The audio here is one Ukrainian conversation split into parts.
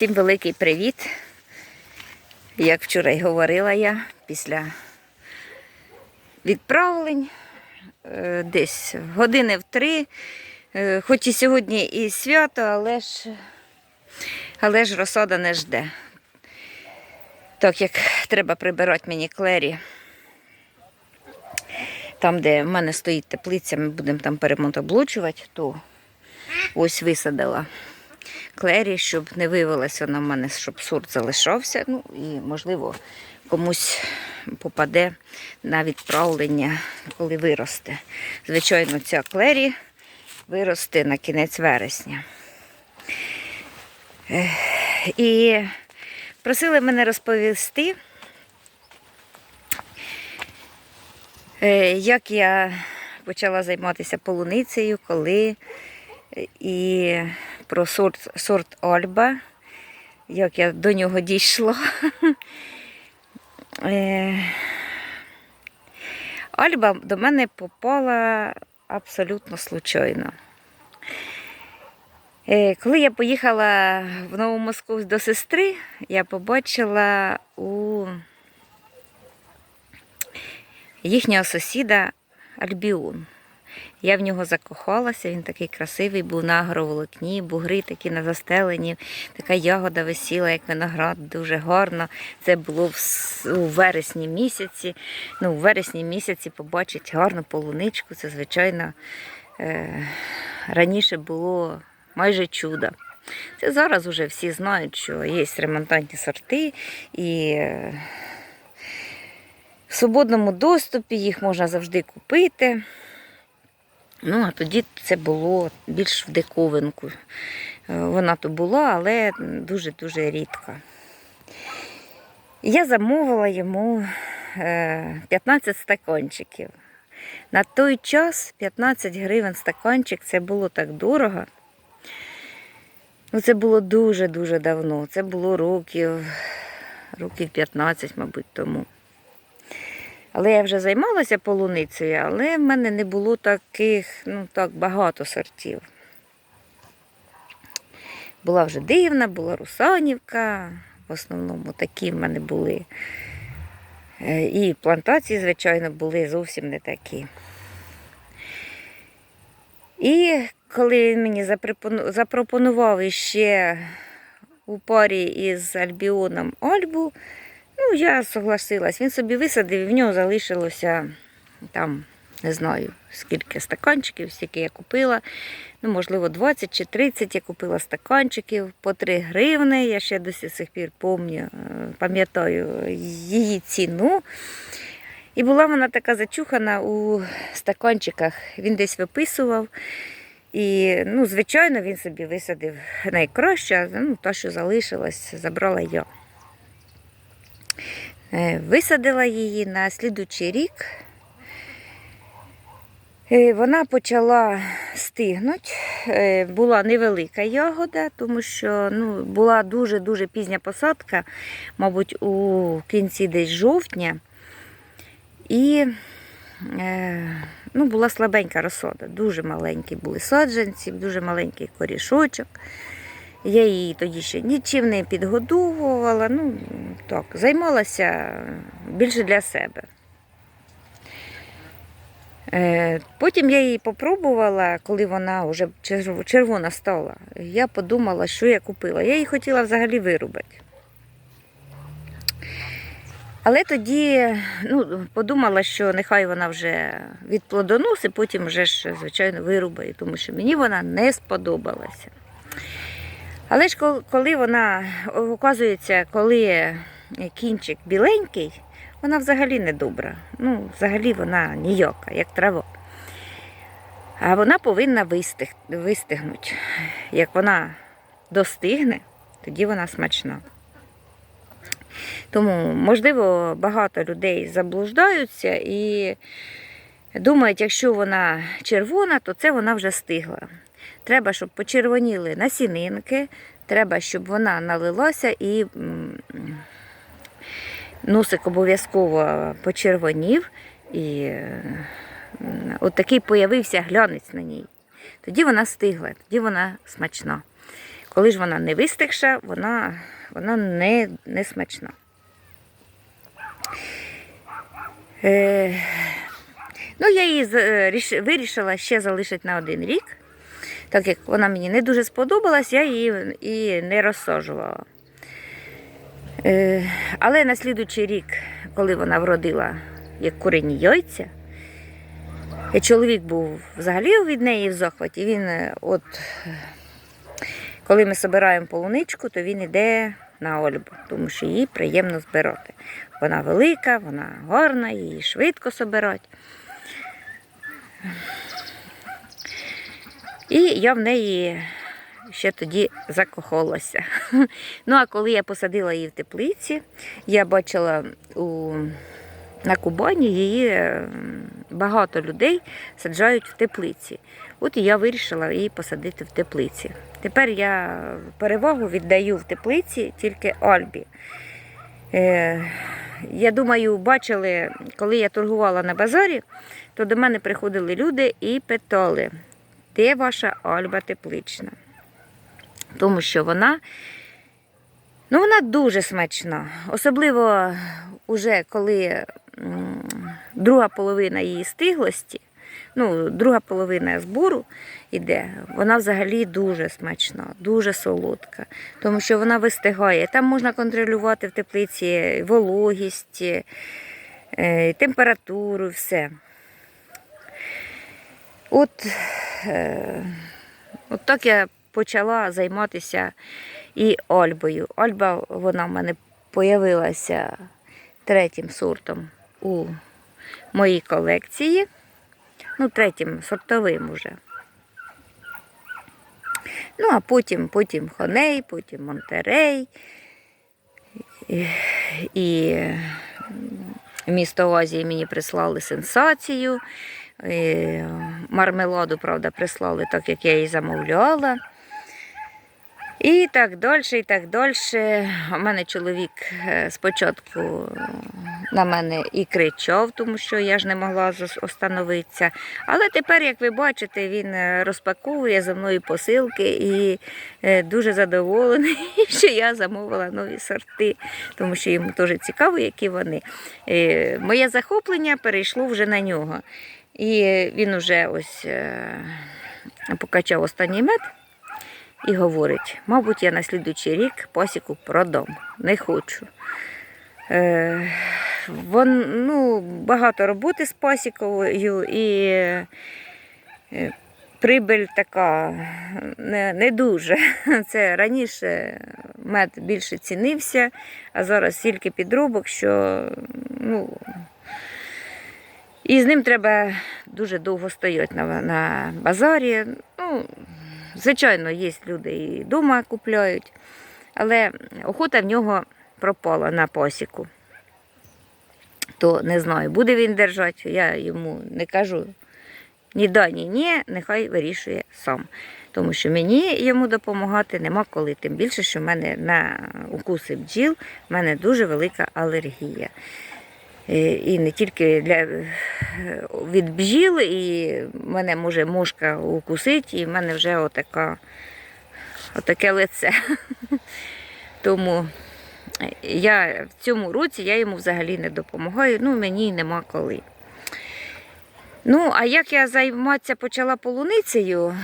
Всім великий привіт. Як вчора й говорила я, після відправлень е, десь години в три. Е, Хоч і сьогодні і свято, але ж, але ж розсада не жде. Так як треба прибирати мені клері. Там, де в мене стоїть теплиця, ми будемо там перемонтоблочувати, то ось висадила клері, щоб не виявилася в мене, щоб сорт залишався. Ну і, можливо, комусь попаде на відправлення, коли виросте. Звичайно, ця клері виросте на кінець вересня. І просили мене розповісти, е, як я почала займатися полуницею, коли е, і про сорт, сорт Альба, як я до нього дійшла. Е, Альба до мене попала абсолютно случайно. Е, Коли я поїхала в Нову Москву до сестри, я побачила у їхнього сусіда Альбіон. Я в нього закохалася, він такий красивий, був на агроволокні, бугри такі на застелені, така ягода висіла, як виноград, дуже гарно. Це було в у вересні місяці. Ну, у вересні місяці побачити гарну полуничку, це, звичайно, е- раніше було майже чудо. Це зараз вже всі знають, що є ремонтантні сорти і е, в свободному доступі їх можна завжди купити. Ну, а тоді це було більш в диковинку. Е, Вона то була, але дуже-дуже рідко. Я замовила йому е, 15 стаканчиків. На той час 15 гривень стаканчик це було так дорого. Ну, це було дуже-дуже давно. Це було років, років 15, мабуть, тому. Але я вже займалася полуницею, але в мене не було таких, ну так, багато сортів. Була вже дивна, була русанівка, в основному такі в мене були. Е, І плантації, звичайно, були зовсім не такі. І коли він мені запропонував іще у парі із Альбіоном Альбу, Ну, я согласилась. Він собі висадив, і в нього залишилося там, не знаю, скільки стаканчиків, скільки я купила. Ну, можливо, 20 чи 30 я купила стаканчиків по 3 гривни. Я ще до сих пір е, пам'ятаю її ціну. І була вона така зачухана у стаканчиках. Він десь виписував. І, ну, звичайно, він собі висадив найкраще, ну, та, що залишилась, забрала я. Е, Висадила її на слідучий рік. Е, Вона почала стигнути. Е, Була невелика ягода, тому що ну, була дуже-дуже пізня посадка, мабуть, у кінці десь жовтня. І ну, була слабенька розсода, дуже маленькі були саджанці, дуже маленький корішочок. Я її тоді ще нічим не підгодовувала, ну так, займалася більше для себе. Е, Потім я її попробувала, коли вона вже червона стала. Я подумала, що я купила. Я її хотіла взагалі вирубати. Але тоді ну, подумала, що нехай вона вже відплодоносить, потім вже ж, звичайно, вирубає, тому що мені вона не сподобалася. Але ж коли вона, оказується, коли кінчик біленький, вона взагалі не добра. Ну, взагалі вона ніяка, як трава. А вона повинна вистиг, вистигнути. Як вона достигне, тоді вона смачна. Тому, можливо, багато людей заблуждаються і думають, якщо вона червона, то це вона вже стигла. Треба, щоб почервоніли насінинки, треба, щоб вона налилася і носик обов'язково почервонів. І от такий появився глянець на ній. Тоді вона стигла, тоді вона смачна. Коли ж вона не вистигша, вона, вона не, не смачна. Е, ну, я її е, вирішила ще залишити на один рік. Так як вона мені не дуже сподобалась, я її і не розсаджувала. Е, але на слідуючий рік, коли вона вродила як курені яйця, чоловік був взагалі від неї в захваті. Він е, от, коли ми збираємо полуничку, то він йде на Ольбу, тому що її приємно збирати. Вона велика, вона гарна, її швидко збирати. І я в неї ще тоді закохалася. Ну, а коли я посадила її в теплиці, я бачила у, на Кубані її багато людей саджають в теплиці. От і я вирішила її посадити в теплиці. Тепер я перевагу віддаю в теплиці тільки Альбі. Е, я думаю, бачили, коли я торгувала на базарі, то до мене приходили люди і питали, де ваша Альба теплична? Тому що вона, ну, вона дуже смачна. Особливо уже коли друга половина її стиглості, ну, друга половина збору йде, вона взагалі дуже смачна, дуже солодка, тому що вона вистигає. Там можна контролювати в теплиці вологість, е, температуру, все. От, е, от так я почала займатися і Альбою. Альба вона в мене появилася третім сортом у моїй колекції. Ну, третім сортовим уже. Ну, а потім, потім Хоней, потім Монтерей. І, і місто Азії мені прислали сенсацію. І мармеладу, правда, прислали так, як я її замовляла. І так далі, і так далі. У мене чоловік е, спочатку на мене і кричав, тому що я ж не могла остановитися. Але тепер, як ви бачите, він е, розпаковує за мною посилки і е, дуже задоволений, що я замовила нові сорти, тому що йому теж цікаво, які вони. Моє захоплення перейшло вже на нього. І він уже ось е, покачав останній мед і говорить, мабуть, я на слідуючий рік пасіку продам. Не хочу. Е, вон, ну, багато роботи з пасікою і е, прибиль така не, не дуже. Це раніше мед більше цінився, а зараз стільки підробок, що ну, і з ним треба дуже довго стояти на, на базарі. Ну, звичайно, є люди і вдома купляють, але охота в нього пропала на пасіку. То не знаю, буде він держати, я йому не кажу ні да, ні ні, нехай вирішує сам. Тому що мені йому допомагати нема коли. Тим більше, що в мене на укуси бджіл в мене дуже велика алергія. Е, І не тільки для, е, від бджіл, і мене може мушка укусити, і в мене вже отака, отаке лице. Тому я в цьому році я йому взагалі не допомагаю, ну мені нема коли. Ну, а як я займатися почала полуницею?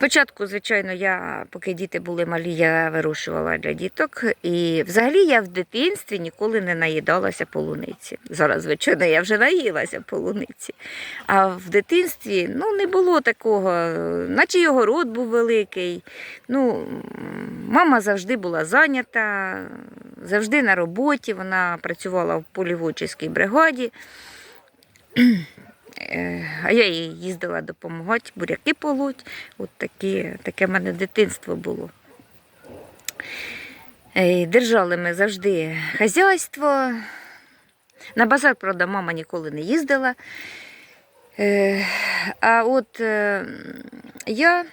Спочатку, звичайно, я, поки діти були малі, я вирощувала для діток. І взагалі я в дитинстві ніколи не наїдалася полуниці. Зараз, звичайно, я вже наїлася полуниці. А в дитинстві ну, не було такого, наче його рот був великий. Ну, мама завжди була зайнята, завжди на роботі. Вона працювала в поліводчій бригаді. Е, А я їй їздила допомагати, буряки полуть. От такі, таке в мене дитинство було. Е, Держали ми завжди хазяйство. На базар, правда, мама ніколи не їздила. Е, А от я,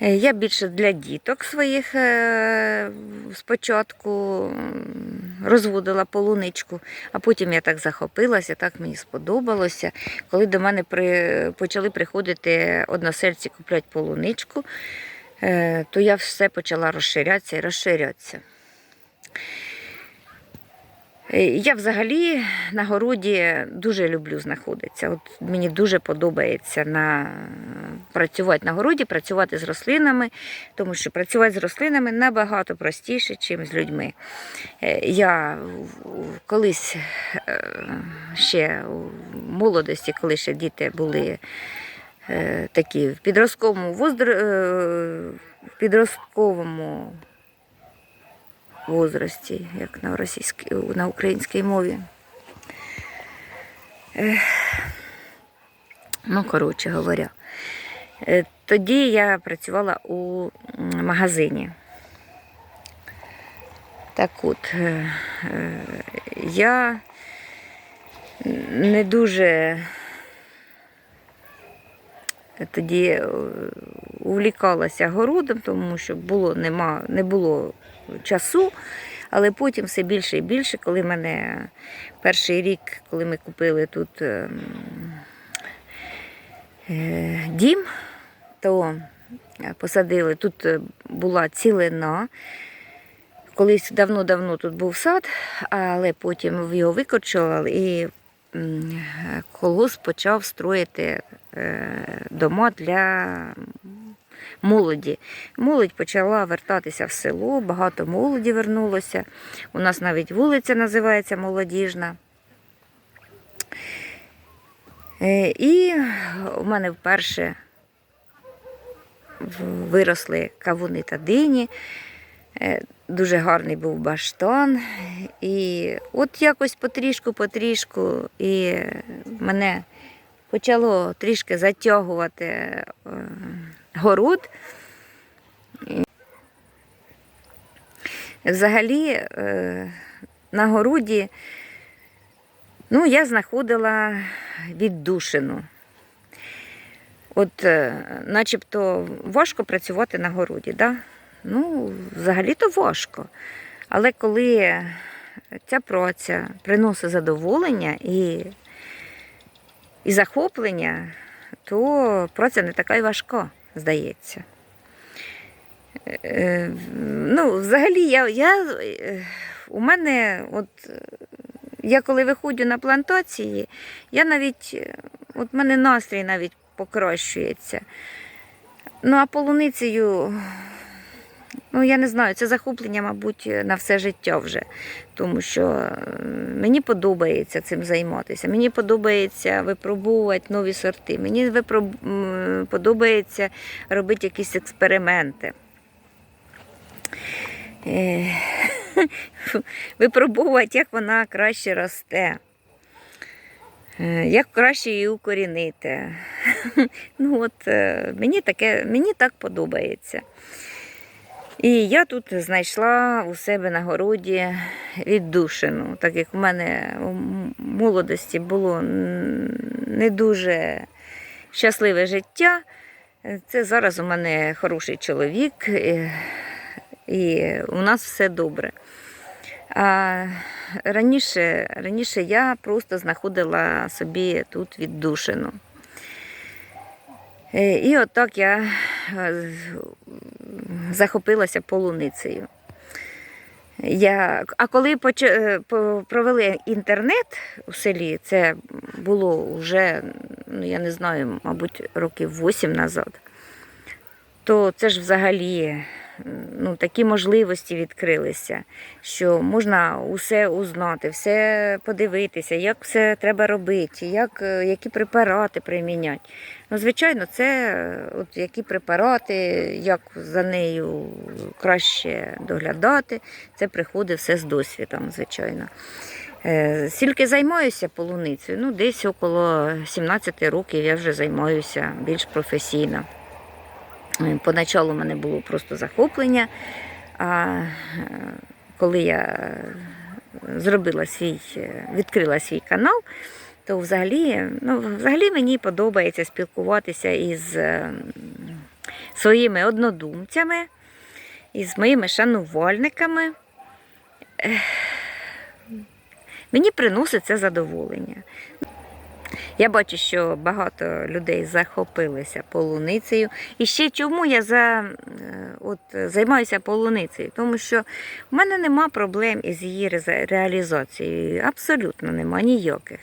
я більше для діток своїх е, спочатку розводила полуничку, а потім я так захопилася, так мені сподобалося. Коли до мене при, почали приходити односельці купляти полуничку, е, то я все почала розширятися і розширятися. Е, Я взагалі на городі дуже люблю знаходитися. От мені дуже подобається на... працювати на городі, працювати з рослинами, тому що працювати з рослинами набагато простіше, ніж з людьми. Е, Я колись е, ще у молодості, коли ще діти були такі в підростковому в підростковому возрасті, як на російській, на українській мові. Ну, коротше говоря. Е, Тоді я працювала у магазині. Так от, е, е, я не дуже тоді увлікалася городом, тому що було, нема, не було часу. Але потім все більше і більше, коли мене перший рік, коли ми купили тут ем, е, дім, то посадили, тут е, була цілина. Колись давно-давно тут був сад, але потім його викорчували і колгосп почав строїти е, дома для молоді. Молодь почала вертатися в село, багато молоді вернулося. У нас навіть вулиця називається Молодіжна. Е, І у мене вперше виросли кавуни та дині. Е, Дуже гарний був баштан. І от якось потрішку-потрішку, і мене почало трішки затягувати е, город. Взагалі е, на городі ну, я знаходила віддушину. От, е, начебто, важко працювати на городі, да? Ну, взагалі-то важко. Але коли ця праця приносить задоволення і, і захоплення, то праця не така й важка, здається. Е, Ну, взагалі, я, я, е, у мене, от, я коли виходжу на плантації, я навіть, от мене настрій навіть покращується. Ну, а полуницею, ну, я не знаю, це захоплення, мабуть, на все життя вже. Тому що е, мені подобається цим займатися. Мені подобається випробовувати нові сорти. Мені випроб... подобається робити якісь експерименти. Е, Випробовувати, як вона краще росте. Е, Як краще її укорінити. Ну от мені таке, мені так подобається. І я тут знайшла у себе на городі віддушину, так як у мене у молодості було не дуже щасливе життя. Це зараз у мене хороший чоловік, і у нас все добре. А раніше, раніше я просто знаходила собі тут віддушину. Е, І отак я е, захопилася полуницею. Я, а коли поч... е, провели інтернет у селі, це було вже, ну я не знаю, мабуть, років 8 назад, то це ж взагалі ну, такі можливості відкрилися, що можна усе узнати, все подивитися, як все треба робити, як, е, які препарати приміняти. Ну, звичайно, це е, от які препарати, як за нею краще доглядати, це приходить все з досвідом, звичайно. Е, Скільки займаюся полуницею, ну десь около 17 років я вже займаюся більш професійно. Поначалу в мене було просто захоплення, а е, коли я е, зробила свій, е, відкрила свій канал, то взагалі, ну, взагалі мені подобається спілкуватися із своїми однодумцями, із моїми шанувальниками. Мені приносить це задоволення. Я бачу, що багато людей захопилися полуницею. І ще чому я за, е, от, займаюся полуницею? Тому що в мене нема проблем із її реалізацією. Абсолютно нема ніяких.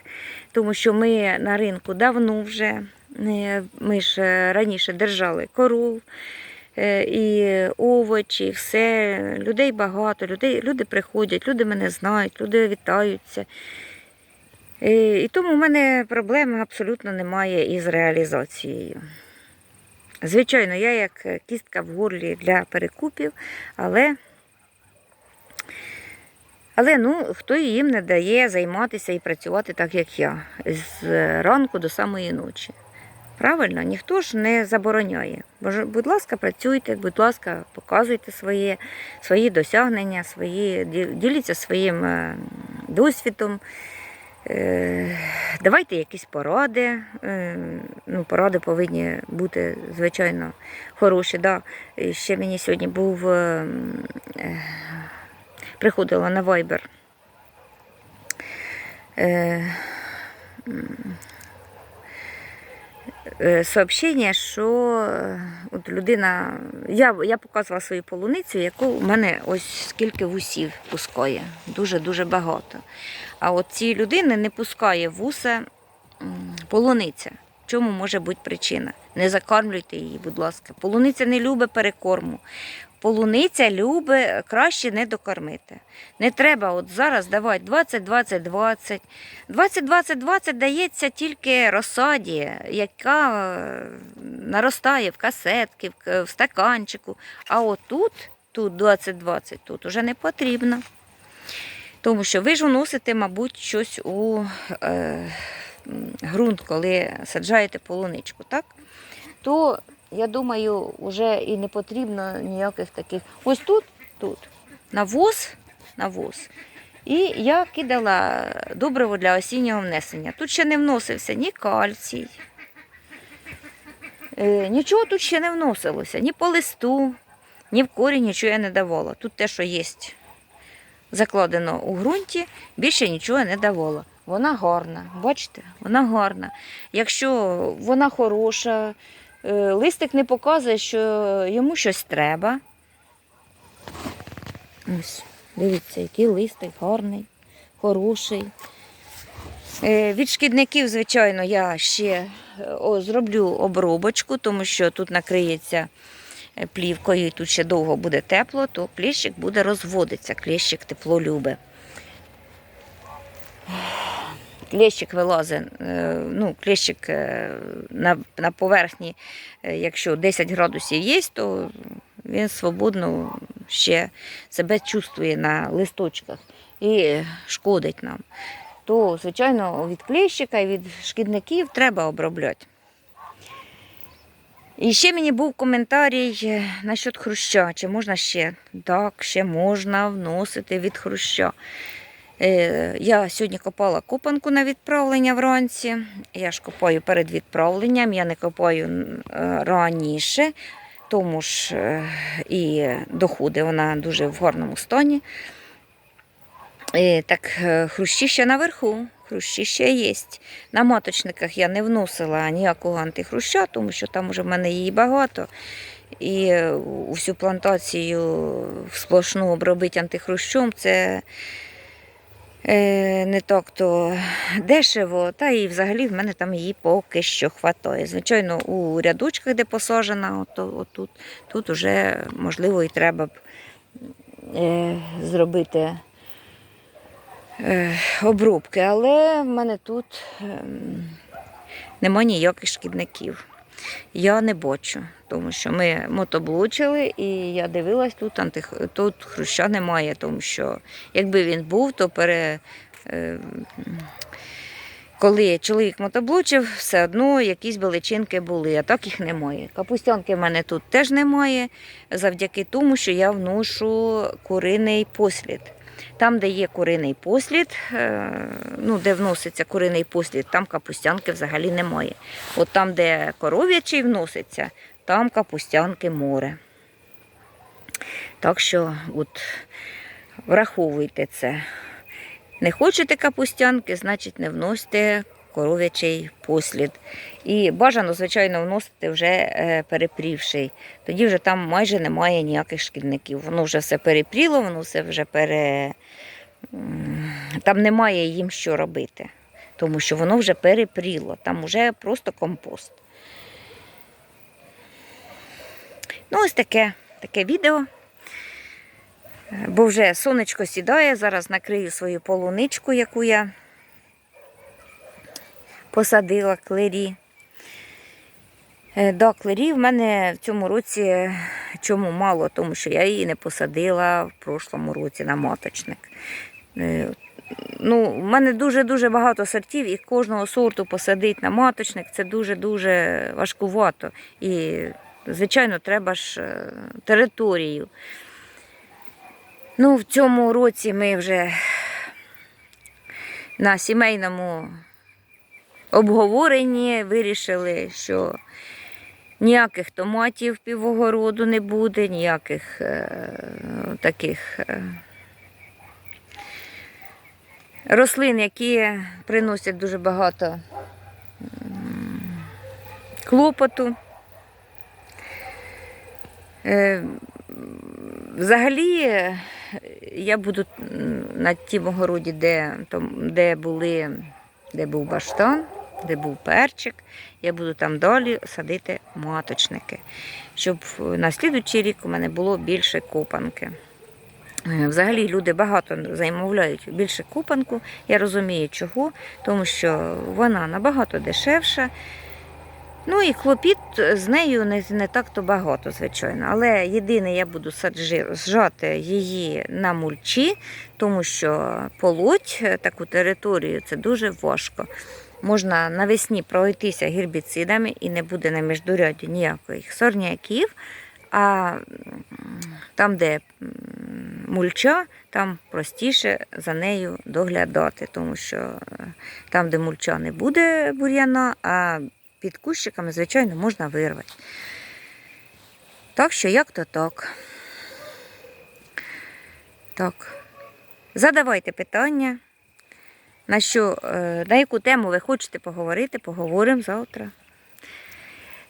Тому що ми на ринку давно вже, е, ми ж е, раніше держали коров. І овочі, і все. Людей багато, людей, люди приходять, люди мене знають, люди вітаються. І, тому в мене проблем абсолютно немає із реалізацією. Звичайно, я як кістка в горлі для перекупів, але, але ну, хто їм не дає займатися і працювати так, як я, з ранку до самої ночі. Правильно, ніхто ж не забороняє. Будь ласка, працюйте, будь ласка, показуйте своє, свої досягнення, свої, діліться своїм е, досвідом. Е, Давайте якісь поради. Е, Ну, поради повинні бути, звичайно, хороші. Да. Ще мені сьогодні був е, приходила на Viber. Е, сообщення, що е, от людина. Я, я показувала свою полуницю, яку в мене ось скільки вусів пускає. Дуже-дуже багато. А от цієї людини не пускає вуса полуниця. Чому може бути причина? Не закармлюйте її, будь ласка. Полуниця не любить перекорму. Полуниця любить краще не докормити. Не треба от зараз давати 20, 20, 20. 20, 20, 20 дається тільки розсаді, яка е, наростає в касетки, в стаканчику. А отут, тут 20, 20, тут уже не потрібно. Тому що ви ж вносите, мабуть, щось у е, ґрунт, коли саджаєте полуничку, так? То, я думаю, вже і не потрібно ніяких таких. Ось тут, тут, навоз, навоз. І я кидала добриво для осіннього внесення. Тут ще не вносився ні кальцій, е, нічого тут ще не вносилося, ні по листу, ні в корінь нічого я не давала. Тут те, що є закладено у ґрунті, більше нічого не давало. Вона гарна, бачите, вона гарна. Якщо вона хороша, листик не показує, що йому щось треба. Ось, дивіться, який листик гарний, хороший. Е, Від шкідників, звичайно, я ще е, зроблю обробочку, тому що тут накриється е, плівкою і тут ще довго буде тепло, то кліщик буде розводитися. Кліщик тепло любить. Кліщик вилазить, е, ну, кліщик е, на, на поверхні, е, якщо 10 градусів є, то він свободно ще себе чувствує на листочках і шкодить нам. То, звичайно, від кліщика і від шкідників треба обробляти. І ще мені був коментарій насчет хруща. Чи можна ще? Так, ще можна вносити від хруща. Е, Я сьогодні копала копанку на відправлення вранці. Я ж копаю перед відправленням, я не копаю е, раніше, тому ж е, і доходи вона дуже в гарному стані. Так, хрущі ще наверху, хрущі ще є. На маточниках я не вносила ніякого антихруща, тому що там уже в мене її багато. І всю плантацію сплошну обробити антихрущом це не так то дешево, та і взагалі в мене там її поки що хватає. Звичайно, у рядочках, де посаджена, от, от тут, тут вже можливо і треба б е, зробити е, обробки, але в мене тут ем, нема ніяких шкідників. Я не бачу, тому що ми мотоблучили, і я дивилась, тут, антих... тут хруща немає, тому що якби він був, то пере... е, коли чоловік мотоблучив, все одно якісь би личинки були, а так їх немає. Капустянки в мене тут теж немає, завдяки тому, що я вношу куриний послід. Там, де є куриний послід, е, ну, де вноситься куриний послід, там капустянки взагалі немає. От там, де коров'ячий вноситься, там капустянки море. Так що от, враховуйте це. Не хочете капустянки, значить не вносите коров'ячий послід. І бажано, звичайно, вносити вже е, перепрівший. Тоді вже там майже немає ніяких шкідників. Воно вже все перепріло, воно все вже пере. Там немає їм що робити, тому що воно вже перепріло, там вже просто компост. Ну, ось таке, таке відео. Бо вже сонечко сідає, зараз накрию свою полуничку, яку я посадила клері. Е, Да, клері в мене в цьому році чому мало, тому що я її не посадила в прошлому році на маточник. Е, Ну, в мене дуже-дуже багато сортів, і кожного сорту посадити на маточник це дуже-дуже важкувато. І, звичайно, треба ж е, територію. Ну, в цьому році ми вже на сімейному обговоренні вирішили, що ніяких томатів півогороду не буде, ніяких е, таких е, рослин, які приносять дуже багато клопоту. Е, Взагалі, е, я буду на тім огороді, де, де, були, де був баштан, де був перчик, я буду там далі садити маточники, щоб на слідуючий рік у мене було більше копанки. Е, Взагалі люди багато замовляють більше купанку. Я розумію чого, тому що вона набагато дешевша. Ну і клопіт з нею не, не так-то багато, звичайно. Але єдине, я буду саджи, сжати її на мульчі, тому що полоть е, таку територію це дуже важко. Можна навесні пройтися гербіцидами і не буде на міждуряді ніяких сорняків. А там, де мульча, там простіше за нею доглядати, тому що е, там, де мульча не буде бур'яна, а під кущиками, звичайно, можна вирвати. Так що як то так. Так. Задавайте питання. На, що, е, на яку тему ви хочете поговорити, поговоримо завтра.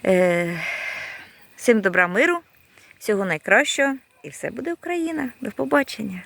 Е, Всім добра миру, всього найкращого і все буде Україна. До побачення.